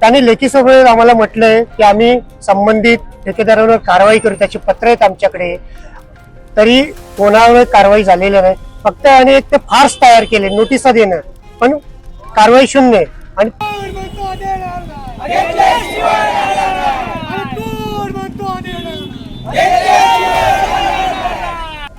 त्यांनी लेखी सोबत आम्हाला म्हटलंय की आम्ही संबंधित ठेकेदारावर कारवाई करू त्याची पत्र आहेत आमच्याकडे. तरी कोणावर कारवाई झालेली नाही. फक्त आणि एक ते फार्स तयार केले नोटिसा देणं. पण कारवाई शून्य आहे. आणि कोण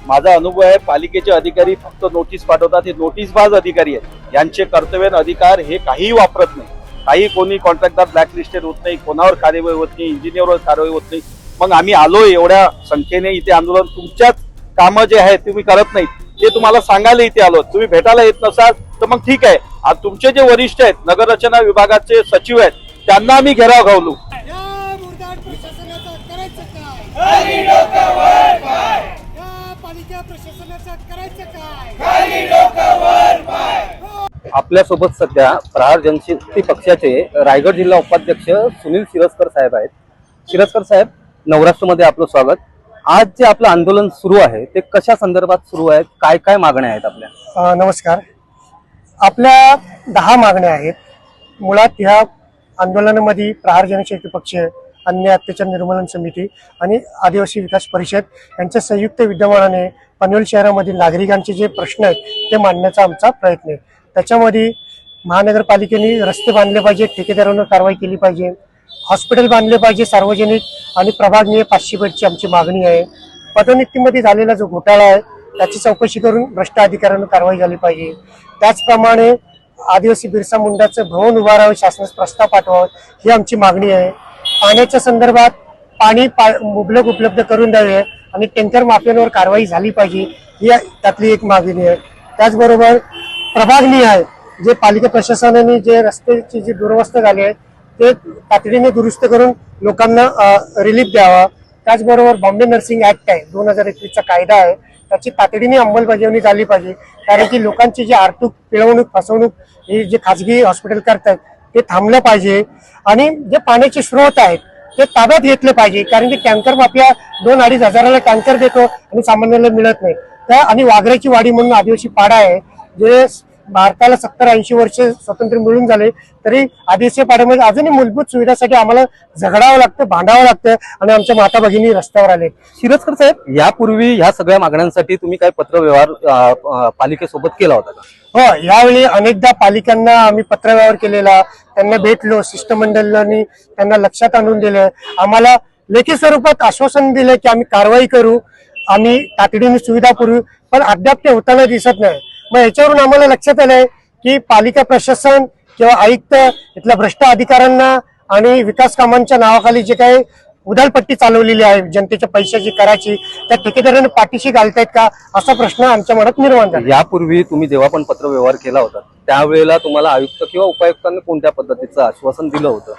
माझा अनुभव आहे पालिकेचे अधिकारी फक्त नोटीस पाठवतात हे नोटीसबाज अधिकारी आहेत. यांचे कर्तव्य आणि अधिकार हे काहीही वापरत नाही. काही कोणी कॉन्ट्रॅक्टर ब्लॅकलिस्टेड होत नाही कोणावर कार्यवाही होत नाही इंजिनियरवर कारवाई होत नाही. मग आम्ही आलोय एवढ्या संख्येने इथे आंदोलन. तुमच्याच कामं जे आहेत तुम्ही करत नाहीत. ते तुम्हाला सांगायला इथे आलो तुम्ही भेटायला येत नसाल तर मग ठीक आहे. आज तुमचे जे वरिष्ठ आहेत नगररचना विभागाचे सचिव आहेत त्यांना आम्ही घेराव घावलू या मुरदाड प्रशासनाचं करायचं काय या पालिका प्रशासनाचं करायचं काय आपल्यासोबत सध्या प्रहार जनशक्ती पक्षाचे रायगड जिल्हा उपाध्यक्ष सुनील शिरस्कर साहेब आहेत. शिरस्कर साहेब नवराष्ट्रमध्ये आपलं स्वागत. आज जे आपलं आंदोलन सुरू आहे ते कशा संदर्भात सुरू आहे काय काय मागण्या आहेत आपल्या? नमस्कार. आपल्या दहा मागण्या आहेत. मुळात ह्या आंदोलनामध्ये प्रहार जनशक्ती पक्ष अन्य अत्याचार निर्मूलन समिती आणि आदिवासी विकास परिषद यांच्या संयुक्त विद्यमानाने पनवेल शहरामधील नागरिकांचे जे प्रश्न आहेत ते मांडण्याचा आमचा प्रयत्न आहे. त्याच्यामध्ये महानगरपालिकेने रस्ते बांधले पाहिजे ठेकेदारांवर कारवाई केली पाहिजे हॉस्पिटल बांधले पाहिजे सार्वजनिक आणि प्रभागनीय पाचशे बेडची आमची मागणी आहे. पदोन्नतीमध्ये झालेला जो घोटाळा आहे त्याची चौकशी करून भ्रष्ट अधिकाऱ्यांवर कारवाई झाली पाहिजे. त्याचप्रमाणे आदिवासी बिरसा मुंडाचं भवन उभारावं शासनास प्रस्ताव पाठवावं ही आमची मागणी आहे. पाण्याच्या संदर्भात पाणी पा मुबलक उपलब्ध करून द्यावे आणि टँकर माफियांवर कारवाई झाली पाहिजे ही त्यातली एक मागणी आहे. त्याचबरोबर प्रभागनीय आहे. जे पालिका प्रशासनाने जे रस्त्याची जी दुरवस्था झाली आहे ते तातडीने दुरुस्त करून लोकांना रिलीफ द्यावा. त्याचबरोबर बॉम्बे नर्सिंग ऍक्ट आहे दोन हजार एकवीसचा कायदा आहे. त्याची तातडीने अंमलबजावणी झाली पाहिजे. कारण की लोकांची जी आर्थिक पिळवणूक फसवणूक ही जे खाजगी हॉस्पिटल करतात ते थांबलं पाहिजे. आणि जे पाण्याचे स्रोत आहेत ते ताब्यात घेतले पाहिजे. कारण की टँकर माफिया दोन अडीच हजाराला टँकर देतो आणि सामान्याला मिळत नाही. त्या आणि वाघराची वाडी म्हणून आदिवासी पाडा आहे जे भारताला सत्तर ऐंशी वर्ष स्वातंत्र्य मिळून झाले तरी आदिवासी पाड्यामध्ये अजूनही मूलभूत सुविधासाठी आम्हाला झगडावं लागतं भांडावं लागतं आणि आमच्या माता भगिनी रस्त्यावर आले. शिरस्कर साहेब? यापूर्वी ह्या सगळ्या मागण्यांसाठी तुम्ही काय पत्रव्यवहार पालिकेसोबत केला होता का? हो यावेळी अनेकदा पालिकांना आम्ही पत्रव्यवहार केलेला त्यांना भेटलो शिष्टमंडळांनी त्यांना लक्षात आणून दिलं. आम्हाला लेखी स्वरूपात आश्वासन दिलं की आम्ही कारवाई करू आम्ही तातडीने सुविधा पुरवू पण अद्याप ते होताना दिसत नाही. मग याच्यावरून आम्हाला लक्षात आलंय की पालिका प्रशासन किंवा आयुक्त इथल्या भ्रष्ट अधिकाऱ्यांना आणि विकास कामांच्या नावाखाली जे काही उधाळपट्टी चालवलेली आहे जनतेच्या पैशाची कराची त्या ठेकेदारांनी पाठीशी घालतायत का? असा प्रश्न आमच्या मनात निर्माण झाला. यापूर्वी तुम्ही जेव्हा पण पत्रव्यवहार केला होता त्यावेळेला तुम्हाला आयुक्त किंवा उपायुक्तांनी कोणत्या पद्धतीचं आश्वासन दिलं होतं?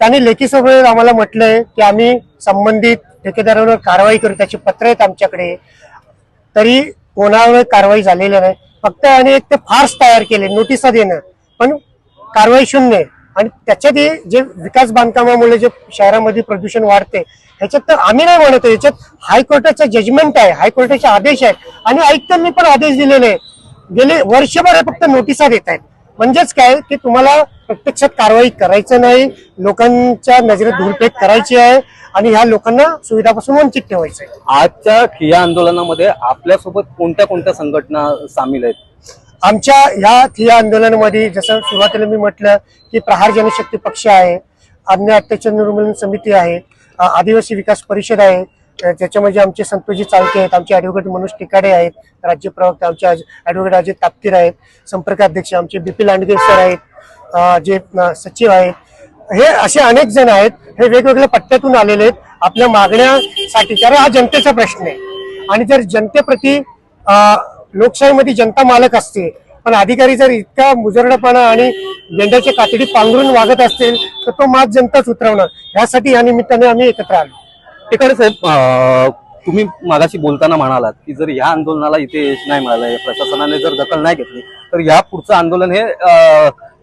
त्यांनी लेखी सोबत आम्हाला म्हटलंय की आम्ही संबंधित ठेकेदारांवर कारवाई करू त्याची पत्र आहेत आमच्याकडे. तरी कोणावर कारवाई झालेली नाही. फक्त आणि एक ते फार्स तयार केले नोटिसा देणं. पण कारवाई शून्य आणि त्याच्यात हे जे विकास बांधकामामुळे जे शहरामध्ये प्रदूषण वाढते ह्याच्यात तर आम्ही नाही म्हणतो याच्यात हायकोर्टाचं जजमेंट आहे हायकोर्टाचे आदेश आहेत. आणि आयुक्तांनी पण आदेश दिलेले आहे. गेले वर्षभर हे फक्त नोटिसा देत आहेत. म्हणजेच काय की तुम्हाला प्रत्यक्षात कारवाई करायचं नाही लोकांच्या नजरेत धूळपेट करायची आहे आणि ह्या लोकांना सुविधापासून वंचित ठेवायचं आहे आजच्या ठिय्या आंदोलनामध्ये आपल्यासोबत कोणत्या कोणत्या संघटना सामील आहेत? आमच्या ह्या ठिय्या आंदोलनामध्ये जसं सुरुवातीला मी म्हटलं की प्रहार जनशक्ती पक्ष आहे अन्य अत्याचार निर्मूलन समिती आहे आदिवासी विकास परिषद आहे त्याच्यामध्ये ज्याच्यामध्ये आमचे संतोषजी चालके आहेत आमचे ॲडव्होकेट मनोज टिकाडे आहेत राज्य प्रवक्ते आमचे ॲडव्होकेट अजित तापतीर आहेत संपर्क अध्यक्ष आमचे बिपी लांडगे सर आहेत जे सचिव आहेत. हे असे अनेक जण आहेत हे वेगवेगळ्या पट्ट्यातून आलेले आहेत. आपल्या मागण्यासाठी कारण हा जनतेचा प्रश्न आहे. आणि जर जनतेप्रती लोकशाहीमध्ये जनता मालक असते पण अधिकारी जर इतका मुजरडपणा आणि गेंड्याच्या कातडी पांघरून वागत असतील तर तो मात जनताच उतरवणार. यासाठी या निमित्ताने आम्ही एकत्र आलो. खरंच साहेब तुम्ही मागाशी बोलताना म्हणालात की जर या आंदोलनाला इथे यश नाही मिळालं प्रशासनाने जर दखल नाही घेतली तर या पुढचं आंदोलन हे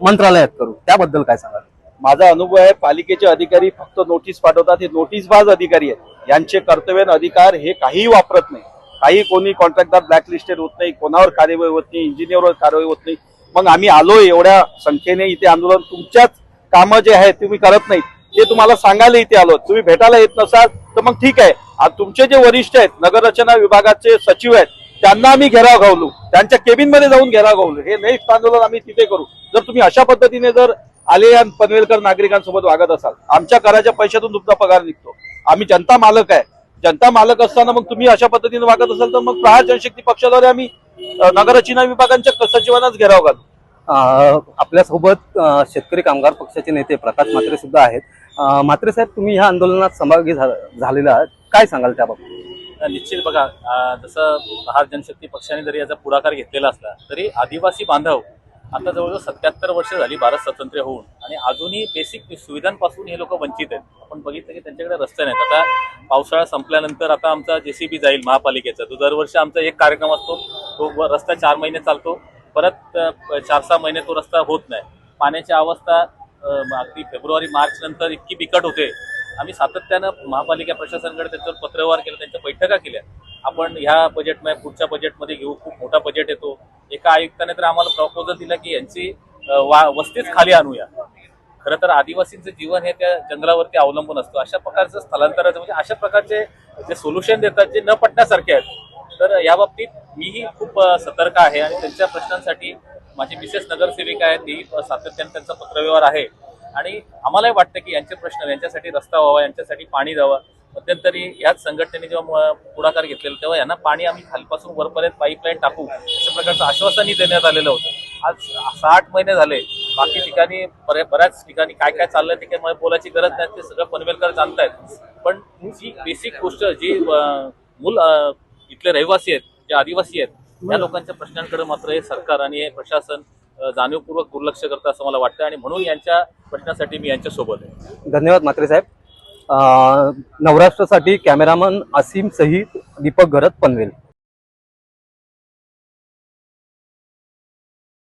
मंत्रालयात करू. त्याबद्दल काय सांगाल? माझा अनुभव आहे पालिकेचे अधिकारी फक्त नोटीस पाठवतात हे नोटीसबाज अधिकारी आहेत. यांचे कर्तव्य अधिकार हे काहीही वापरत नाही. काही कोणी कॉन्ट्रॅक्टदार ब्लॅकलिस्टेड होत नाही कोणावर कार्यवाही होत नाही इंजिनियरवर कारवाई होत नाही. मग आम्ही आलोय एवढ्या संख्येने इथे आंदोलन. तुमच्याच कामं जे आहेत तुम्ही करत नाहीत. ते तुम्हाला सांगायला इथे आलो तुम्ही भेटायला येत नसाल तर मग ठीक आहे. तुमचे जे वरिष्ठ आहेत नगररचना विभागाचे सचिव आहेत त्यांना आम्ही घेराव घावलो त्यांच्या केबिनमध्ये जाऊन घेराव घावलो हे नेक्स्ट आंदोलन आम्ही तिथे करू. जर तुम्ही अशा पद्धतीने जर आले आणि पनवेलकर नागरिकांसोबत वागत असाल आमच्या कराच्या पैशातून तुमचा पगार निघतो. आम्ही जनता मालक आहे. जनता मालक असताना मग तुम्ही अशा पद्धतीने वागत असाल तर मग प्रहार जनशक्ती पक्षाद्वारे आम्ही नगररचना विभागांच्या सचिवांनाच घेराव घालू. आपल्यासोबत शेतकरी कामगार पक्षाचे नेते प्रकाश म्हात्रे सुद्धा आहेत. मात्र साहेब तुम्ही ह्या आंदोलनात सहभागी झा- झालेला आहात. काय सांगाल त्याबाबत? निश्चित बघा जसं महार जनशक्ती पक्षाने जरी याचा पुढाकार घेतलेला असला तरी आदिवासी बांधव आता जवळजवळ सत्याहत्तर वर्ष झाली भारत स्वतंत्र होऊन आणि अजूनही बेसिक सुविधांपासून हे लोक वंचित आहेत. आपण बघितलं की त्यांच्याकडे रस्ते नाहीत. आता पावसाळा संपल्यानंतर आता आमचा जेसीबी जाईल महापालिकेचा. तो दरवर्षी आमचा एक कार्यक्रम असतो. तो व- रस्ता चार महिने चालतो. परत चार सहा महिने तो रस्ता होत नाही. पाण्याची अवस्था अगदी फेब्रुवारी मार्च नंतर इतकी बिकट होते. आम्ही सातत्यानं महापालिका प्रशासनाकडे त्यांच्यावर पत्रव्यवहार केला त्यांच्या बैठका केल्या. आपण ह्या बजेटमध्ये पुढच्या बजेटमध्ये घेऊ खूप मोठा बजेट येतो. एका आयुक्ताने तर आम्हाला प्रपोजल दिला की यांची वा वस्तीच खाली आणूया. खरं तर आदिवासींचं जीवन हे त्या जंगलावरती अवलंबून असतं. अशा प्रकारचं स्थलांतराचं म्हणजे अशा प्रकारचे जे सोल्युशन देतात जे न पटण्यासारखे आहेत तर या बाबतीत मीही खूप सतर्क आहे आणि त्यांच्या प्रश्नांसाठी माझी विशेष नगरसेविका आहेत ती सातत्याने त्यांचा पत्रव्यवहार आहे. आणि आम्हालाही वाटतं की यांचे प्रश्न यांच्यासाठी रस्ता व्हावा यांच्यासाठी पाणी द्यावं. मध्यंतरी याच संघटनेने जेव्हा पुढाकार घेतलेला तेव्हा यांना पाणी आम्ही खालपासून वरपर्यंत पाईपलाईन टाकू अशा प्रकारचं आश्वासनही देण्यात आलेलं होतं. आज सहा आठ महिने झाले बाकी ठिकाणी बऱ्याच ठिकाणी काय काय चाललंय ते काही बोलायची गरज नाही ते सगळं पनवेलकर जाणतायत पण जी बेसिक गोष्ट जी मूल इथले रहिवासी आहेत जे आदिवासी आहेत या लोकांच्या प्रश्नांकडे मात्र हे सरकार आणि हे प्रशासन जाणीवपूर्वक दुर्लक्ष करतं असं मला वाटतं आणि म्हणून यांच्या प्रश्नासाठी मी यांच्या सोबत आहे. धन्यवाद म्हात्रे साहेब. नवराष्ट्रासाठी कॅमेरामन असीम सहित दीपक घरत पनवेल.